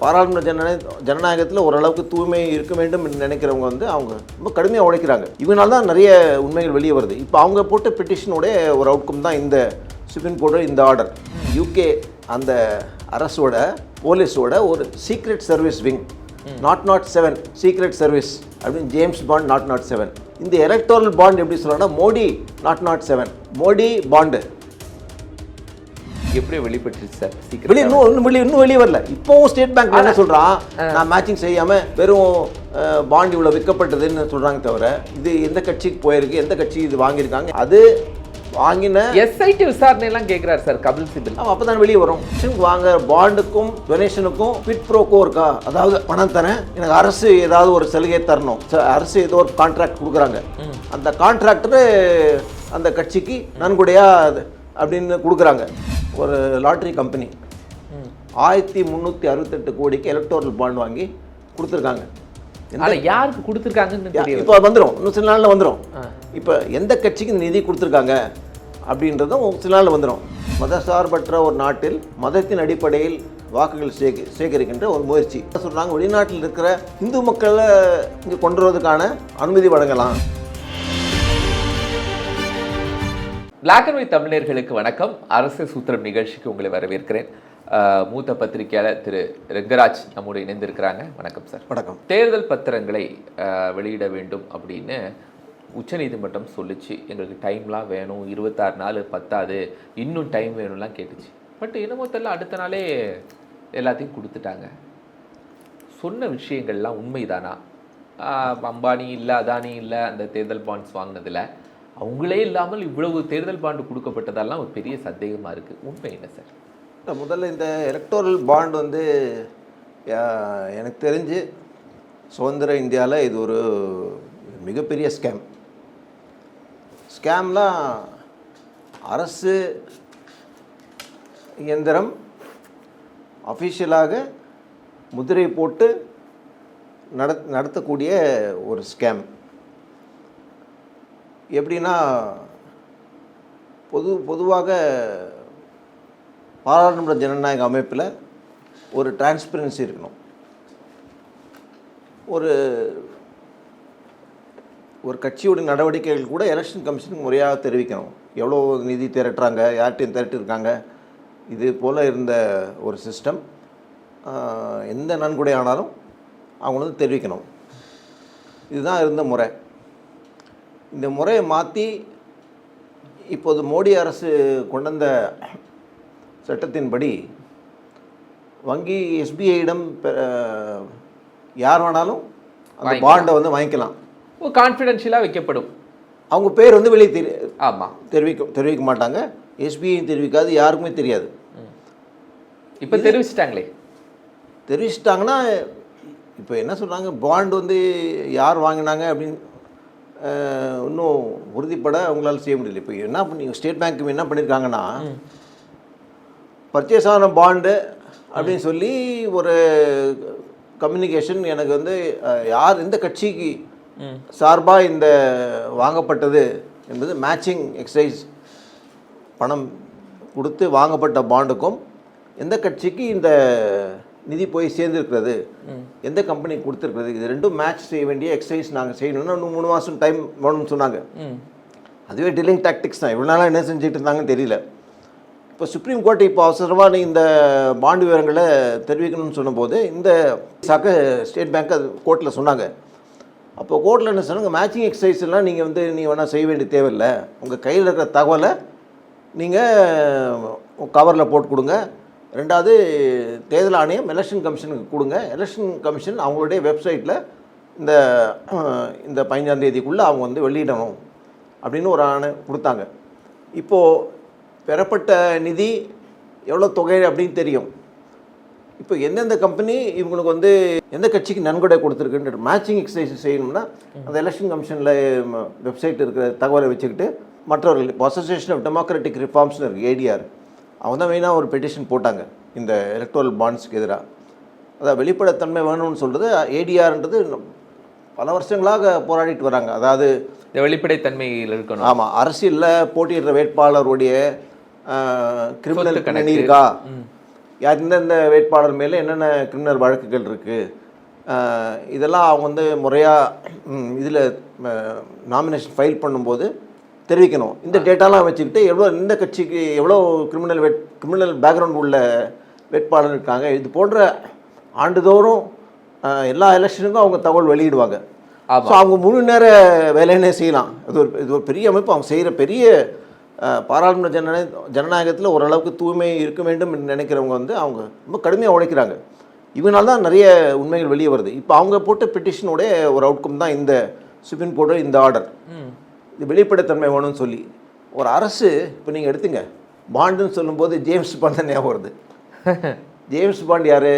பாராளுமன்ற ஜனநாயக ஜனநாயகத்தில் ஓரளவுக்கு தூய்மை இருக்க வேண்டும் என்று நினைக்கிறவங்க வந்து அவங்க ரொம்ப கடுமையாக உழைக்கிறாங்க. இவனால தான் நிறைய உண்மைகள் வெளியே வருது. இப்போ அவங்க போட்ட பெட்டிஷனுடைய ஒரு அவுட்கம் தான் இந்த சுப்ரீம் கோர்ட்டோட இந்த ஆர்டர் யூகே அந்த அரசோட போலீஸோட ஒரு secret service wing naught naught seven secret service அப்படின்னு James Bond naught naught seven இந்த எலக்டோரல் பாண்ட் எப்படி சொல்லணும்னா Modi naught naught seven Modi bond எப்படி வெளிப்பட்டுருச்சு சார்? வெளியே இன்னும் இன்னும் வெளியே இன்னும் வெளியே வரல. இப்போவும் ஸ்டேட் பேங்க் என்ன சொல்றான்? நான் மேட்சிங் செய்யாம வெறும் பாண்ட் இவ்வளவு விற்கப்பட்டதுன்னு சொல்றாங்க தவிர இது எந்த கட்சிக்கு போயிருக்கு எந்த கட்சி இது வாங்கியிருக்காங்க? அது வாங்கின எஸ்ஐடி விசாரணை எல்லாம் கேக்குறாரு சார் கபில் சிபில். அப்போ தான் வெளியே வரும். வாங்க பாண்டுக்கும் டொனேஷனுக்கும் பிட் ப்ரோக்கோ இருக்கா? அதாவது பணம் தரேன் எனக்கு அரசு ஏதாவது ஒரு சலுகை தரணும். அரசு ஏதோ ஒரு கான்ட்ராக்ட் கொடுக்குறாங்க. அந்த கான்ட்ராக்டரு அந்த கட்சிக்கு நன்கொடையா அது அப்படின்னு கொடுக்குறாங்க. ஒரு லாட்ரி கம்பெனி ஆயிரத்தி முந்நூற்றி அறுபத்தெட்டு கோடிக்கு எலக்டோரல் பாண்ட் வாங்கி கொடுத்துருக்காங்க. யாருக்கு கொடுத்துருக்காங்கன்னு இப்போ வந்துடும் இன்னும் சில நாளில் வந்துடும் இப்போ எந்த கட்சிக்கு நிதி கொடுத்துருக்காங்க அப்படின்றதும் சில நாளில் வந்துடும் மதசார்பற்ற ஒரு நாட்டில் மதத்தின் அடிப்படையில் வாக்குகள் சேகி சேகரிக்கின்ற ஒரு முயற்சி. சொல்கிறாங்க வெளிநாட்டில் இருக்கிற இந்து மக்களை இங்கே கொண்டு வரதுக்கான அனுமதி வழங்கலாம். பிளாக் அண்ட் ஒயிட் தமிழர்களுக்கு வணக்கம். அரசு சூத்திரம் நிகழ்ச்சிக்கு உங்களை வரவேற்கிறேன். மூத்த பத்திரிகையாளர் திரு ரெங்கராஜ் நம்மோடு இணைந்திருக்கிறாங்க. வணக்கம் சார். வணக்கம். தேர்தல் பத்திரங்களை வெளியிட வேண்டும் அப்படின்னு உச்சநீதிமன்றம் சொல்லுச்சு. எங்களுக்கு டைம்லாம் வேணும். இருபத்தாறு நாள் பத்தாது. இன்னும் டைம் வேணும்லாம் கேட்டுச்சு. பட் என்னமோ தெரியல அடுத்த நாளே எல்லாத்தையும் கொடுத்துட்டாங்க. சொன்ன விஷயங்கள்லாம் உண்மைதானா? அம்பானி இல்லை அதானி இல்லை அந்த தேர்தல் பாண்ட்ஸ் வாங்கினதில். அவங்களே இல்லாமல் இவ்வளவு தேர்தல் பாண்டு கொடுக்கப்பட்டதெல்லாம் ஒரு பெரிய சந்தேகமாக இருக்குது உண்மை என்ன சார்? முதல்ல இந்த எலக்டோரல் பாண்ட் வந்து எனக்கு தெரிஞ்சு சுதந்திர இந்தியாவில் இது ஒரு மிகப்பெரிய ஸ்கேம் ஸ்கேம்லாம் அரசு இயந்திரம் அஃபிஷியலாக முதிரை போட்டு நட நடத்தக்கூடிய ஒரு ஸ்கேம் எப்படின்னா பொது பொதுவாக பாராளுமன்ற ஜனநாயக அமைப்பில் ஒரு டிரான்ஸ்பரன்சி இருக்கணும். ஒரு ஒரு கட்சியோட நடவடிக்கைகள் கூட எலெக்ஷன் கமிஷனுக்கு முறையாக தெரிவிக்கணும். எவ்வளோ நிதி திரட்டுறாங்க யார்கிட்டையும் திரட்டிருக்காங்க இது போல் இருந்த ஒரு சிஸ்டம் எந்த நன்கொடை ஆனாலும் அவங்க வந்து தெரிவிக்கணும். இதுதான் இருந்த முறை. இந்த முறையை மாற்றி இப்போது மோடி அரசு கொண்டு வந்த சட்டத்தின்படி வங்கி எஸ்பிஐயிடம் யார் வேணாலும் அந்த. பாண்டை வந்து வாங்கிக்கலாம். கான்ஃபிடென்ஷியலாக வைக்கப்படும். அவங்க பேர் வந்து வெளியே தெரி ஆமாம் தெரிவிக்க தெரிவிக்க மாட்டாங்க. எஸ்பிஐயும் தெரிவிக்காது யாருக்குமே தெரியாது. இப்போ தெரிவிச்சிட்டாங்களே? தெரிவிச்சிட்டாங்கன்னா இப்போ என்ன சொல்கிறாங்க பாண்ட் வந்து யார் வாங்கினாங்க அப்படின்னு இன்னும் உறுதிப்பட அவங்களால செய்ய முடியல. இப்போ என்ன பண்ணி ஸ்டேட் பேங்க் என்ன பண்ணியிருக்காங்கன்னா பர்ச்சேஸ் ஆன பாண்டு அப்படின்னு சொல்லி ஒரு கம்யூனிகேஷன் எனக்கு வந்து யார் எந்த கட்சிக்கு சார்பாக இந்த வாங்கப்பட்டது என்பது மேட்சிங் எக்ஸசைஸ் பணம் கொடுத்து வாங்கப்பட்ட பாண்டுக்கும் எந்த கட்சிக்கு இந்த நிதி போய் சேர்ந்துருக்கிறது எந்த கம்பெனி கொடுத்துருக்கிறது இது ரெண்டும் மேட்ச் செய்ய வேண்டிய எக்ஸசைஸ் நாங்கள் செய்யணும்னா இன்னும் மூணு மாதம் டைம் வேணும்னு சொன்னாங்க. அதுவே டில்லிங் டாக்டிக்ஸ் தான். இவ்வளோ நாளாக என்ன செஞ்சுட்டு இருந்தாங்கன்னு தெரியல. இப்போ சுப்ரீம் கோர்ட் இப்போ அவசரமாக நீ இந்த பாண்டு விவரங்களை தெரிவிக்கணும்னு சொன்னபோது இந்த சக ஸ்டேட் பேங்க் அது கோர்ட்டில் சொன்னாங்க. அப்போ கோர்ட்டில் என்ன சொன்னாங்க? மேட்சிங் எக்ஸசைஸ் எல்லாம் நீங்கள் வந்து நீ வேணால் செய்ய வேண்டிய தேவையில்லை. உங்கள் கையில் இருக்கிற தகவலை நீங்கள் கவரில் போட்டு கொடுங்க. ரெண்டாவது தேர்தல் ஆணையம் எலெக்ஷன் கமிஷனுக்கு கொடுங்க. எலெக்ஷன் கமிஷன் அவங்களுடைய வெப்சைட்டில் இந்த இந்த பதினஞ்சாம் தேதிக்குள்ளே அவங்க வந்து வெளியிடணும் அப்படின்னு ஒரு ஆணை கொடுத்தாங்க. இப்போது பெறப்பட்ட நிதி எவ்வளோ தொகை அப்படின்னு தெரியும். இப்போ எந்தெந்த கம்பெனி இவங்களுக்கு வந்து எந்த கட்சிக்கு நன்கொடை கொடுத்துருக்குன்ற மேட்சிங் எக்ஸசைஸ் செய்யணும்னா அந்த எலெக்ஷன் கமிஷனில் வெப்சைட் இருக்கிற தகவலை வச்சுக்கிட்டு மற்றவர்கள் இப்போ அசோசியேஷன் ஆஃப் டெமோக்ராட்டிக் ரிஃபார்ம்ஸ்னு இருக்குது ஏடிஆர் அவங்க தான் மெயினாக ஒரு பெட்டிஷன் போட்டாங்க. இந்த எலக்ட்ரல் பாண்ட்ஸ்க்கு எதிராக அதான் வெளிப்படைத்தன்மை வேணும்னு சொல்கிறது ஏடிஆர்ன்றது பல வருஷங்களாக போராடிட்டு வராங்க. அதாவது இந்த வெளிப்படைத்தன்மையில் இருக்கணும். ஆமாம் அரசியலில் போட்டியிடுற வேட்பாளருடைய கிரிமினல். கணக்கு. இருக்கா யார் இந்தந்த வேட்பாளர் மேலே என்னென்ன கிரிமினல் வழக்குகள் இருக்குது இதெல்லாம் அவங்க வந்து முறையாக இதில் நாமினேஷன் ஃபைல் பண்ணும்போது தெரிவிக்கணும். இந்த டேட்டாலாம் வச்சுக்கிட்டு எவ்வளோ இந்த கட்சிக்கு எவ்வளோ கிரிமினல் வேட் கிரிமினல் பேக்ரவுண்ட் உள்ள வேட்பாளர் இருக்காங்க. இது போன்ற ஆண்டுதோறும் எல்லா எலெக்ஷனுக்கும் அவங்க தகவல் வெளியிடுவாங்க. ஸோ அவங்க முழு நேர வேலைன்னே செய்யலாம். இது ஒரு இது ஒரு பெரிய அமைப்பு. அவங்க செய்கிற பெரிய பாராளுமன்ற ஜனநாயக ஜனநாயகத்தில் ஓரளவுக்கு தூய்மை இருக்க வேண்டும் என்று நினைக்கிறவங்க வந்து அவங்க ரொம்ப கடுமையாக உழைக்கிறாங்க. இவனால தான் நிறைய உண்மைகள் வெளியே வருது. இப்போ அவங்க போட்ட பெட்டிஷனோட ஒரு அவுட்கம் தான் இந்த சுப்ரீம் கோர்ட்டோட இந்த ஆர்டர் இது வெளிப்படைத்தன்மை வேணும்னு சொல்லி. ஒரு அரசு இப்போ நீங்கள் எடுத்துங்க. பாண்டுன்னு சொல்லும்போது ஜேம்ஸ் பாண்ட் தான் ஞாபகம் வருது. ஜேம்ஸ் பாண்ட் யார்?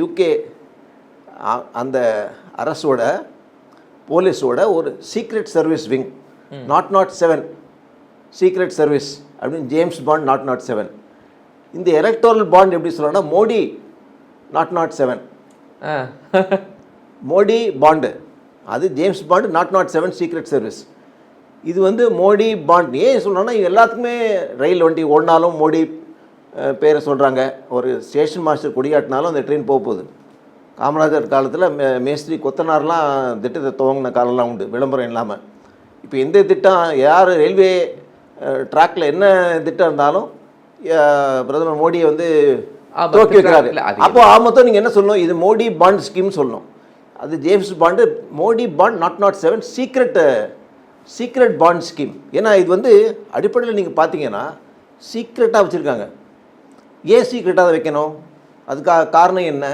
யூகே அந்த அரசோட போலீஸோட ஒரு secret service wing naught naught seven secret service அப்படின்னு James Bond naught naught seven இந்த எலக்டோரல் பாண்ட் எப்படி சொல்லலாம்னா Modi naught naught seven Modi bond. அது James Bond naught naught seven secret service இது வந்து மோடி பாண்ட் ஏன் சொல்கிறோன்னா எல்லாத்துக்குமே ரயில் வண்டி ஓடினாலும் மோடி பேரை சொல்கிறாங்க ஒரு ஸ்டேஷன் மாஸ்டர் கொடியாட்டினாலும் அந்த ட்ரெயின் போக போகுது. காமராஜர் காலத்தில் மே மேஸ்திரி கொத்தனார்லாம் திட்டத்தை துவங்கின காலம்லாம் உண்டு விளம்பரம் இல்லாமல் இப்போ எந்த திட்டம் யார் ரயில்வே ட்ராக்கில் என்ன திட்டம் இருந்தாலும் பிரதமர் மோடியை வந்து ஆமா, துவக்கி வைக்கிறாரு. அப்போ ஆமத்தம் நீங்கள் என்ன சொல்லணும்? இது மோடி பாண்ட் ஸ்கீம் சொல்லணும். அது James Bond Modi bond naught naught seven secret secret bond scheme ஏன்னா இது வந்து அடிப்படையில் நீங்கள் பார்த்தீங்கன்னா சீக்ரெட்டாக வச்சுருக்காங்க. ஏன் சீக்ரெட்டாக வைக்கணும்? அதுக்காக காரணம் என்ன?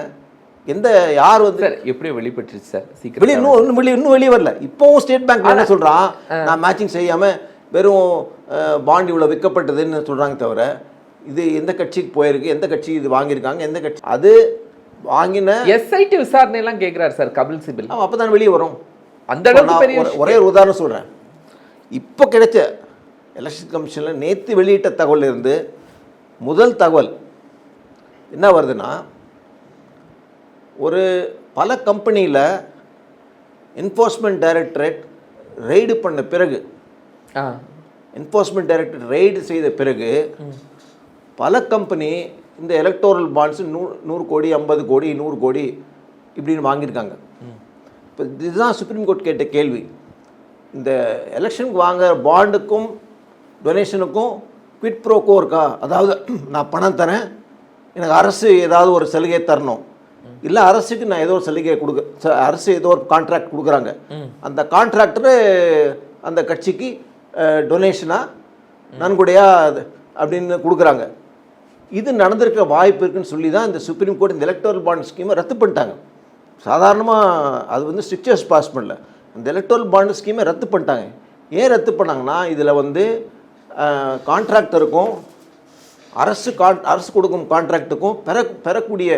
எந்த யார் வந்து எப்படியும் வெளிப்பட்டுருச்சு சார் வெளியே சீக்கிரம் இன்னும் இன்னும் வெளியே இன்னும் வெளியே வரல. இப்போவும் ஸ்டேட் பேங்க் என்ன சொல்கிறான் நான் மேட்சிங் செய்யாமல் வெறும் பாண்ட் இவ்வளோ விற்கப்பட்டதுன்னு சொல்கிறாங்க தவிர இது எந்த கட்சிக்கு போயிருக்கு எந்த கட்சி இது வாங்கியிருக்காங்க எந்த கட்சி அது வாங்கின எஸ்ஐடி விசாரணை எல்லாம் கேக்குறாரு சார் கபில் சிபில். அப்போ தான் வெளியே வரும். அந்த அளவுக்கு பெரிய ஒரு- ஒரே உதாரணம் சொல்கிறேன் இப்போ கிடைச்ச எலெக்ஷன் கமிஷனில் நேற்று வெளியிட்ட தகவல் இருந்து முதல் தகவல் என்ன வருதுன்னா ஒரு பல கம்பெனியில் என்ஃபோர்ஸ்மெண்ட் டைரக்டரேட் ரெய்டு பண்ண பிறகு என்ஃபோர்ஸ்மெண்ட் டைரக்டரேட் ரெய்டு செய்த பிறகு பல கம்பெனி இந்த எலக்டோரல் பாண்ட்ஸ் நூ நூறு கோடி ஐம்பது கோடி நூறு கோடி இப்படின்னு வாங்கியிருக்காங்க. இப்போ இதுதான் சுப்ரீம் கோர்ட் கேட்ட கேள்வி. இந்த எலெக்ஷனுக்கு வாங்குற பாண்டுக்கும் டொனேஷனுக்கும் குவிட் ப்ரோக்கோ இருக்கா? அதாவது நான் பணம் தரேன் எனக்கு அரசு ஏதாவது ஒரு சலுகை தரணும். இல்லை அரசுக்கு நான் ஏதோ ஒரு சலுகை கொடுக்க அரசு ஏதோ ஒரு கான்ட்ராக்ட் கொடுக்குறாங்க. அந்த கான்ட்ராக்டரு அந்த கட்சிக்கு டொனேஷனாக நன்கொடையாக அப்படின்னு கொடுக்குறாங்க. இது நடந்திருக்க வாய்ப்பு இருக்குன்னு சொல்லி தான் இந்த சுப்ரீம் கோர்ட் இந்த எலக்டோரல் பாண்ட் ஸ்கீமை ரத்து பண்ணிட்டாங்க. சாதாரணமாக அது வந்து ஸ்ட்ரிக்சர்ஸ் பாஸ் பண்ணல. இந்த எலக்டோரல் பாண்ட் ஸ்கீமை ரத்து பண்ணிட்டாங்க. ஏன் ரத்து பண்ணாங்கன்னா இதில் வந்து கான்ட்ராக்டருக்கும் அரசு கான் அரசு கொடுக்கும் கான்ட்ராக்டுக்கும் பெற பெறக்கூடிய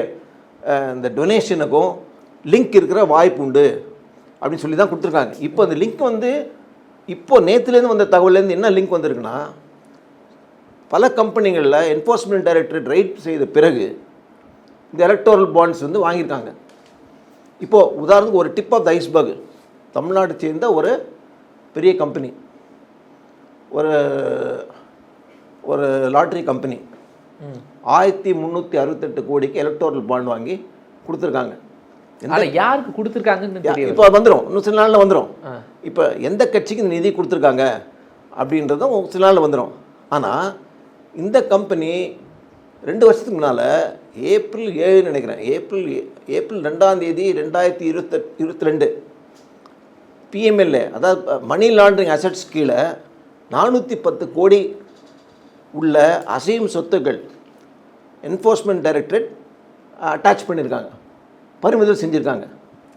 இந்த டொனேஷனுக்கும் லிங்க் இருக்கிற வாய்ப்பு உண்டு. அப்படின்னு சொல்லி தான் கொடுத்துருக்காங்க. இப்போ அந்த லிங்க் வந்து இப்போ நேற்றுலேருந்து வந்த தகவல்லேருந்து என்ன லிங்க் வந்திருக்குன்னா பல கம்பெனிகளில் என்ஃபோர்ஸ்மெண்ட் டைரக்டரேட் ரைட் செய்த பிறகு இந்த எலக்டோரல் பாண்ட்ஸ் வந்து வாங்கியிருக்காங்க. இப்போது உதாரணத்துக்கு ஒரு tip of the iceberg Tamil Nadu சேர்ந்த ஒரு பெரிய கம்பெனி ஒரு ஒரு லாட்ரி கம்பெனி ஆயிரத்தி முந்நூற்றி அறுபத்தெட்டு கோடிக்கு எலக்டோரல் பாண்ட் வாங்கி கொடுத்துருக்காங்க. யாருக்கு கொடுத்துருக்காங்கன்னு இப்போ வந்துடும் இன்னும் சில நாளில் வந்துடும். இப்போ எந்த கட்சிக்கு இந்த நிதி கொடுத்துருக்காங்க அப்படின்றதும் சில நாளில் வந்துடும் ஆனால் இந்த கம்பெனி ரெண்டு வருஷத்துக்கு முன்னால் ஏப்ரல் ஏழுன்னு நினைக்கிறேன். ஏப்ரல் ஏ- ஏப்ரல் ரெண்டாம் தேதி ரெண்டாயிரத்தி இருபத்தெட் இருபத்தி ரெண்டு பிஎம்எல்ஏ அதாவது மணி லாண்டரிங் அசட்ஸ் கீழே நானூற்றி பத்து கோடி உள்ள அசையும் சொத்துக்கள் என்ஃபோர்ஸ்மெண்ட் டைரக்டரேட் அட்டாச் பண்ணியிருக்காங்க பறிமுதல் செஞ்சுருக்காங்க.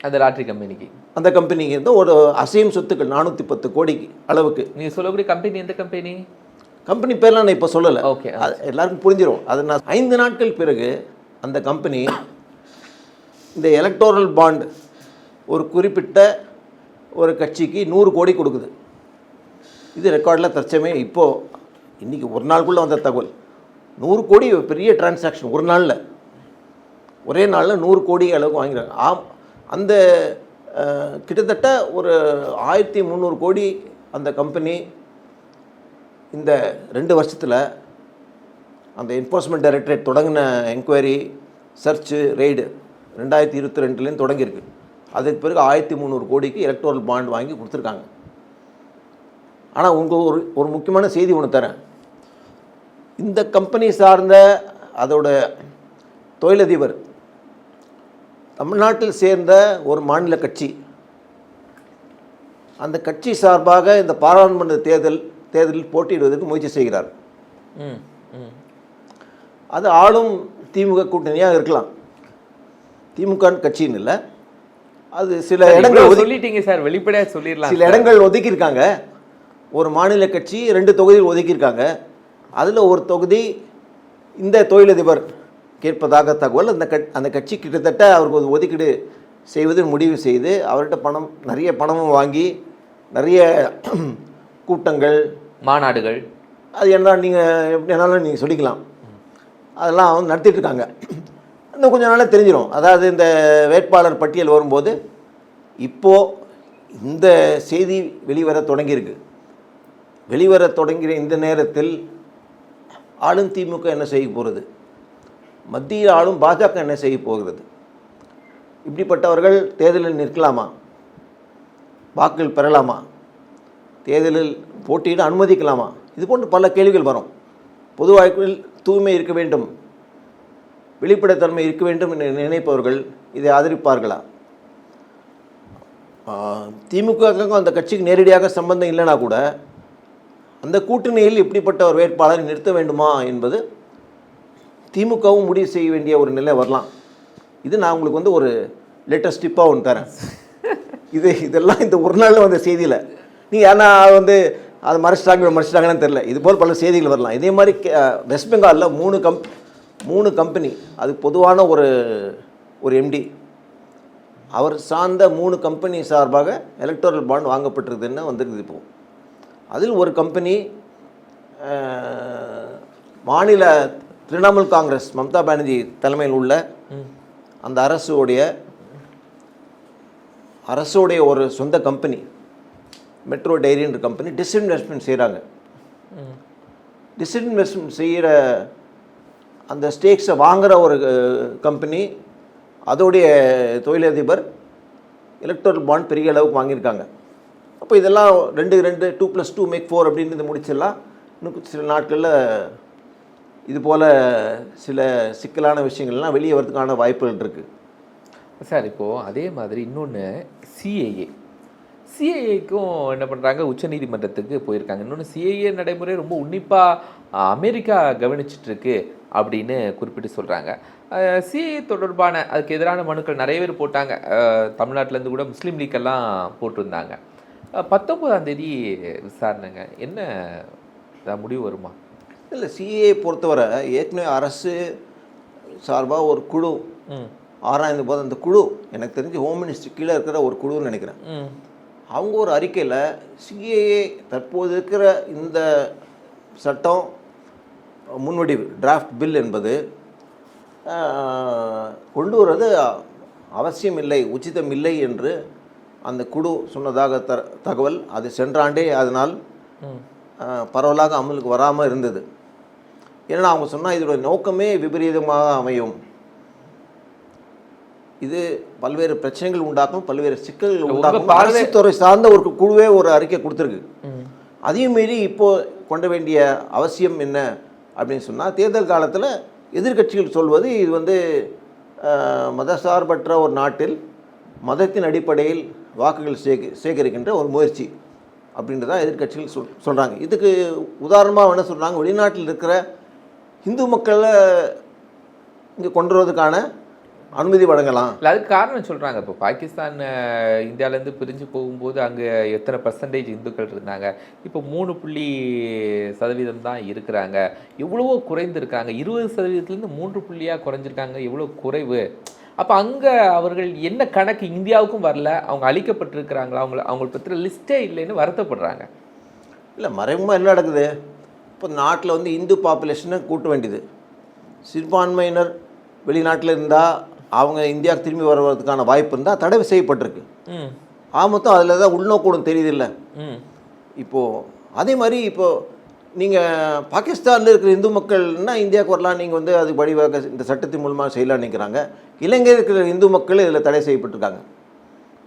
அந்த லாட்ரி கம்பெனிக்கு அந்த கம்பெனிக்கு இருந்து ஒரு அசையும் சொத்துக்கள் நானூற்றி பத்து கோடிக்கு அளவுக்கு. நீங்க சொல்லக்கூடிய கம்பெனி எந்த கம்பெனி கம்பெனி பேர்லாம் நான் இப்போ சொல்லலை. Okay, அது எல்லாருக்கும் புரிஞ்சிடும் அது நான் ஐந்து நாட்கள் பிறகு அந்த கம்பெனி இந்த எலக்டோரல் பாண்ட் ஒரு குறிப்பிட்ட ஒரு கட்சிக்கு நூறு கோடி கொடுக்குது. இது ரெக்கார்டில் தற்சமே இப்போது இன்றைக்கி ஒரு நாளுக்குள்ளே வந்த தகவல். நூறு கோடி பெரிய டிரான்சாக்ஷன் ஒரு நாளில். ஒரே நாளில் நூறு கோடி அளவுக்கு வாங்கிறாங்க. ஆம் அந்த கிட்டத்தட்ட ஒரு ஆயிரத்தி முந்நூறு கோடி அந்த கம்பெனி இந்த ரெண்டு வருஷத்தில் அந்த என்ஃபோர்ஸ்மெண்ட் டைரக்டரேட் தொடங்கின என்கொயரி சர்ச்சு ரெய்டு ரெண்டாயிரத்தி இருபத்தி ரெண்டுலேருந்து தொடங்கியிருக்கு. அதுக்கு பிறகு ஆயிரத்தி முந்நூறு கோடிக்கு எலக்ட்ரல் பாண்ட் வாங்கி கொடுத்துருக்காங்க. ஆனால் உங்கள் ஒரு ஒரு முக்கியமான செய்தி ஒன்று தரேன். இந்த கம்பெனி சார்ந்த அதோட தொழிலதிபர் தமிழ்நாட்டில் சேர்ந்த ஒரு மாநில கட்சி. அந்த கட்சி சார்பாக இந்த பாராளுமன்ற தேர்தல் தேர்தலில் போட்டியிடுவதற்கு முயற்சி செய்கிறார். ம் ம். அது ஆளும் திமுக கூட்டணியாக இருக்கலாம். திமுக கட்சின்னு இல்லை. அது சில இடங்கள் சொல்லிட்டீங்க சார் வெளிப்படையா சொல்லிடலாம் சில இடங்கள் ஒதுக்கியிருக்காங்க. ஒரு மாநில கட்சி ரெண்டு தொகுதிகள் ஒதுக்கியிருக்காங்க. அதில் ஒரு தொகுதி இந்த தொழிலதிபர் கேட்பதாக தகவல் அந்த கட் அந்த கட்சி கிட்டத்தட்ட அவருக்கு ஒரு ஒதுக்கீடு செய்வது முடிவு செய்து அவர்கிட்ட பணம் நிறைய பணமும் வாங்கி நிறைய கூட்டங்கள் மாநாடுகள். அது என்ன நீங்கள் எப்படி வேணாலும் நீங்கள் சொல்லிக்கலாம். அதெல்லாம் வந்து நடத்திட்டு இருக்காங்க. இன்னும் கொஞ்ச நாளில் தெரிஞ்சிடும் அதாவது இந்த வேட்பாளர் பட்டியல் வரும்போது இப்போது இந்த செய்தி வெளிவர தொடங்கியிருக்கு. வெளிவர தொடங்கிற இந்த நேரத்தில் ஆளும் திமுக என்ன செய்ய போகிறது மத்தியில் ஆளும் பாஜக என்ன செய்ய போகிறது? இப்படிப்பட்டவர்கள் தேர்தலில் நிற்கலாமா? வாக்குகள் பெறலாமா? தேர்தலில் போட்டியிட அனுமதிக்கலாமா? இது போன்று பல கேள்விகள் வரும். பொது வாழ்க்கையில் தூய்மை இருக்க வேண்டும். வெளிப்படைத்தன்மை இருக்க வேண்டும் என்று நினைப்பவர்கள் இதை ஆதரிப்பார்களா? திமுகவுக்கும் அந்த கட்சிக்கு நேரடியாக சம்பந்தம் இல்லைனா கூட அந்த கூட்டணியில் இப்படிப்பட்ட ஒரு வேட்பாளரை நிறுத்த வேண்டுமா என்பது திமுகவும் முடிவு செய்ய வேண்டிய ஒரு நிலை வரலாம். இது நான் உங்களுக்கு வந்து ஒரு லேட்டஸ்ட் டிப்பாக ஒன்று தரேன். இது இதெல்லாம் இந்த ஒரு நாளில் வந்த செய்தியில். நீ ஏன்னா வந்து அது மறைச்சிட்டாங்க மறைச்சிட்டாங்கன்னு தெரில இது போல் பல செய்திகள் வரலாம். இதே மாதிரி கே- வெஸ்ட் பெங்காலில் மூணு கம் மூணு கம்பெனி அது பொதுவான ஒரு ஒரு எம்டி அவர் சார்ந்த மூணு கம்பெனி சார்பாக எலக்டோரல் பாண்ட் வாங்கப்பட்டிருக்குதுன்னு வந்திருக்குது இப்போ. அதில் ஒரு கம்பெனி மாநில திரிணாமுல் காங்கிரஸ் மம்தா பானர்ஜி தலைமையில் உள்ள அந்த அரசுடைய அரசுடைய ஒரு சொந்த கம்பெனி. மெட்ரோ டைரின்ற கம்பெனி டிஸ்இன்வெஸ்ட்மெண்ட் செய்கிறாங்க டிஸ்இன்வெஸ்ட்மெண்ட் செய்கிற அந்த ஸ்டேக்ஸை வாங்குகிற ஒரு கம்பெனி அதோடைய தொழிலதிபர் எலக்ட்ரல் பாண்ட் பெரிய அளவுக்கு வாங்கியிருக்காங்க. அப்போ இதெல்லாம் ரெண்டு ரெண்டு two plus two make four அப்படின்னு இது முடிச்சிடலாம். இன்னும் சில நாட்களில் இது போல் சில சிக்கலான விஷயங்கள்லாம் வெளியே வரதுக்கான வாய்ப்புகள் இருக்குது சார் இப்போது அதே மாதிரி இன்னொன்று சிஏஏ சிஏஏக்கும் என்ன பண்ணுறாங்க உச்சநீதிமன்றத்துக்கு போயிருக்காங்க. இன்னொன்று சிஏஏ நடைமுறை ரொம்ப உன்னிப்பாக அமெரிக்கா கவனிச்சிட்டு இருக்கு அப்படின்னு குறிப்பிட்டு சொல்கிறாங்க சிஏஏ தொடர்பான அதுக்கு எதிரான மனுக்கள் நிறைய பேர் போட்டாங்க. தமிழ்நாட்டுலேருந்து கூட முஸ்லீம் லீக் எல்லாம் போட்டிருந்தாங்க. அஹ், பத்தொன்பதாம் தேதி விசாரணைங்க. என்ன முடிவு வருமா? இல்லை சிஏ பொறுத்தவரை ஏற்கனவே அரசு சார்பாக ஒரு குழு ஆராய்ந்த போது அந்த குழு எனக்கு தெரிஞ்சு ஹோம் மினிஸ்டர் கீழே இருக்கிற ஒரு குழுன்னு நினைக்கிறேன். ம். அவங்க ஒரு அறிக்கையில் சிஏஏ தற்போது இருக்கிற இந்த சட்டம் முன்வடிவு டிராஃப்ட் பில் என்பது கொண்டு வர்றது அவசியம் இல்லை உச்சிதம் இல்லை என்று அந்த குழு சொன்னதாக த தகவல். அது சென்ற ஆண்டே அதனால் பரவலாக அமலுக்கு வராமல் இருந்தது. ஏன்னா அவங்க சொன்னால் இதோட நோக்கமே விபரீதமாக அமையும். இது பல்வேறு பிரச்சனைகள் உண்டாக்கும் பல்வேறு சிக்கல்கள் உண்டாக்கும். பார்வை- அரசு துறை சார்ந்த ஒரு குழுவே ஒரு அறிக்கை கொடுத்துருக்கு. அதையும் மீறி இப்போ கொண்ட வேண்டிய அவசியம் என்ன அப்படின்னு சொன்னால் தேர்தல் காலத்தில் எதிர்க்கட்சிகள் சொல்வது இது வந்து மதசார்பற்ற ஒரு நாட்டில் மதத்தின் அடிப்படையில் வாக்குகள் சேகி சேகரிக்கின்ற ஒரு முயற்சி அப்படின்றதான் எதிர்க்கட்சிகள் சொல் சொல்கிறாங்க இதுக்கு உதாரணமாக என்ன சொல்கிறாங்க வெளிநாட்டில் இருக்கிற இந்து மக்களை இங்கே கொண்டு வருவதற்கான அனுமதி வழங்கலாம். இல்லை அதுக்கு காரணம் சொல்கிறாங்க இப்போ பாகிஸ்தான் இந்தியாவிலேருந்து பிரிஞ்சு போகும்போது அங்கே எத்தனை பர்சன்டேஜ் இந்துக்கள் இருந்தாங்க? இப்போ மூணு புள்ளி சதவீதம் தான் இருக்கிறாங்க. எவ்வளவோ குறைந்திருக்காங்க. இருபது சதவீதத்துலேருந்து மூன்று புள்ளியாக குறைஞ்சிருக்காங்க. எவ்வளோ குறைவு. அப்போ அங்கே அவர்கள் என்ன கணக்கு இந்தியாவுக்கும் வரல. அவங்க அழிக்கப்பட்டிருக்கிறாங்களா? அவங்கள அவங்கள பற்றின லிஸ்ட்டே இல்லைன்னு வருத்தப்படுறாங்க. இல்லை மறைமுகமாக என்ன நடக்குது? இப்போ நாட்டில் வந்து இந்து பாப்புலேஷனை கூட்ட வேண்டியது. சிறுபான்மையினர் வெளிநாட்டில் இருந்தால் அவங்க இந்தியாவுக்கு திரும்பி வருவதற்கான வாய்ப்பு இருந்தால் தடை செய்யப்பட்டிருக்கு. ம். ஆ மொத்தம் அதில் தான் உள்நோக்கூடும் தெரியுது இல்லை ம். இப்போது அதே மாதிரி இப்போது நீங்கள் பாகிஸ்தானில் இருக்கிற இந்து மக்கள்னா இந்தியாவுக்கு வரலாம் நீங்கள் வந்து அது வழிவகை இந்த சட்டத்தின் மூலமாக செய்யலாம்னு நினைக்கிறாங்க. இலங்கையில் இருக்கிற இந்து மக்கள் இதில் தடை செய்யப்பட்டிருக்காங்க.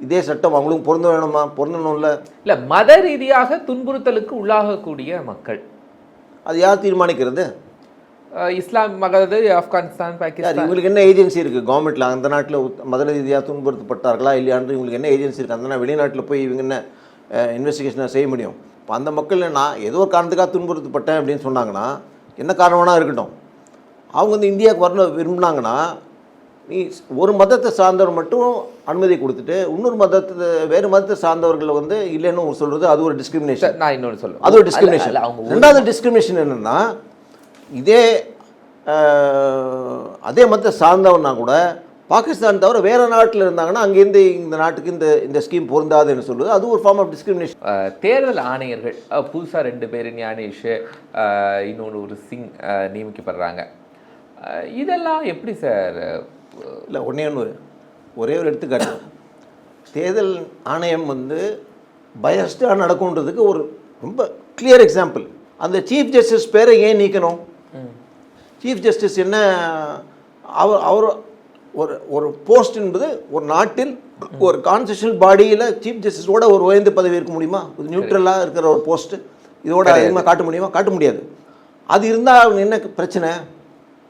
இதே சட்டம் அவங்களுக்கும் பொருந்த வேணுமா? பொருந்தணும்ல. இல்ல மத ரீதியாக துன்புறுத்தலுக்கு உள்ளாகக்கூடிய மக்கள். அது யார் தீர்மானிக்கிறது? இஸ்லாம் மகது ஆப்கானிஸ்தான் பாகிஸ்தான். இவங்களுக்கு என்ன ஏஜென்சி இருக்குது கவர்மெண்ட்டில் அந்த நாட்டில் மத ரீதியாக துன்புறுத்தப்பட்டார்களா இல்லையான்னு இவங்களுக்கு என்ன ஏஜென்சி இருக்குது அந்த வெளிநாட்டில் போய் இவங்க என்ன இன்வெஸ்டிகேஷனை செய்ய முடியும்? இப்போ அந்த மக்கள் நான் ஏதோ ஒரு காரணத்துக்காக துன்புறுத்தப்பட்டேன் அப்படின்னு சொன்னாங்கன்னா என்ன காரணம்னா இருக்கட்டும்? அவங்க வந்து இந்தியாவுக்கு வரணும் விரும்புனாங்கன்னா நீ ஒரு மதத்தை சார்ந்தவர் மட்டும் அனுமதி கொடுத்துட்டு இன்னொரு மதத்தை வேறு மதத்தை சார்ந்தவர்களை வந்து இல்லைன்னு சொல்கிறது அது ஒரு டிஸ்கிரிமினேஷன் நான் இன்னொன்று சொல்லுவேன் அது ஒரு டிஸ்கிரிமினேஷன் ரெண்டாவது டிஸ்கிரிமினேஷன் என்னன்னா இதே அதே மதத்தை சார்ந்தவனா கூட பாகிஸ்தான் தவிர வேற நாட்டில் இருந்தாங்கன்னா அங்கேருந்து இந்த நாட்டுக்கு இந்த இந்த ஸ்கீம் பொருந்தாதுன்னு சொல்லுது அது ஒரு ஃபார்ம் ஆஃப் டிஸ்கிரிமினேஷன் தேர்தல் ஆணையர்கள் அஹ், புதுசா ரெண்டு பேர் ஞானேஷ் இன்னொன்று ஒரு சிங் நியமிக்கப்படுறாங்க. இதெல்லாம் எப்படி சார் இல்லை ஒன்றே ஒன்று ஒரே ஒரு எடுத்துக்காட்டு. தேர்தல் ஆணையம் வந்து பயஸ்டாக நடக்கும்ன்றதுக்கு ஒரு ரொம்ப கிளியர் எக்ஸாம்பிள் அந்த சீஃப் ஜஸ்டிஸ் பேரை ஏன் நீக்கணும்? சீஃப் ஜஸ்டிஸ் என்ன அவர் அவர் ஒரு ஒரு போஸ்ட் என்பது ஒரு நாட்டில் ஒரு கான்ஸ்டியூஷனல் பாடியில் சீஃப் ஜஸ்டிஸோட ஒரு உயர்ந்த பதவி இருக்க முடியுமா? ஒரு நியூட்ரலாக இருக்கிற ஒரு போஸ்ட் இதோட அதிகமாக காட்ட முடியுமா? காட்ட முடியாது. அது இருந்தால் என்ன பிரச்சனை?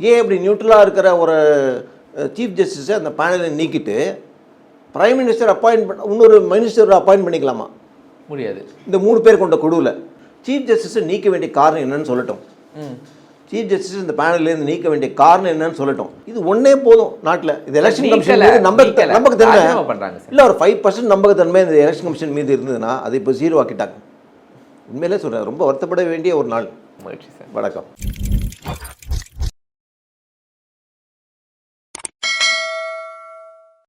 ஏன் இப்படி நியூட்ரலாக இருக்கிற ஒரு சீஃப் ஜஸ்டிஸை அந்த பேனலை நீக்கிட்டு பிரைம் மினிஸ்டர் அப்பாயின்ட் பண்ண இன்னொரு மினிஸ்டர் அப்பாயின்ட் பண்ணிக்கலாமா? முடியாது. இந்த மூணு பேர் கொண்ட குழுவில் சீஃப் ஜஸ்டிஸை நீக்க வேண்டிய காரணம் என்னன்னு சொல்லட்டும். சீஃப் ஜஸ்டிஸ் இந்த பேனல்லேருந்து நீக்க வேண்டிய காரணம் என்னன்னு சொல்லட்டும். இது ஒண்ணே போதும் நாட்டில். இது எலெக்ஷன் கமிஷன் மீது நம்பக. நம்பகத்தன்மை சார். இல்லை ஒரு ஃபைவ் பர்சன்ட் நம்பகத்தன்மை இந்த எலெக்ஷன் கமிஷன் மீது இருந்ததுன்னா அதை இப்போ ஜீரோ ஆக்கிட்டாங்க. உண்மையிலே சொல்கிறேன் ரொம்ப வருத்தப்பட வேண்டிய ஒரு நாள். மகிழ்ச்சி சார். வணக்கம்.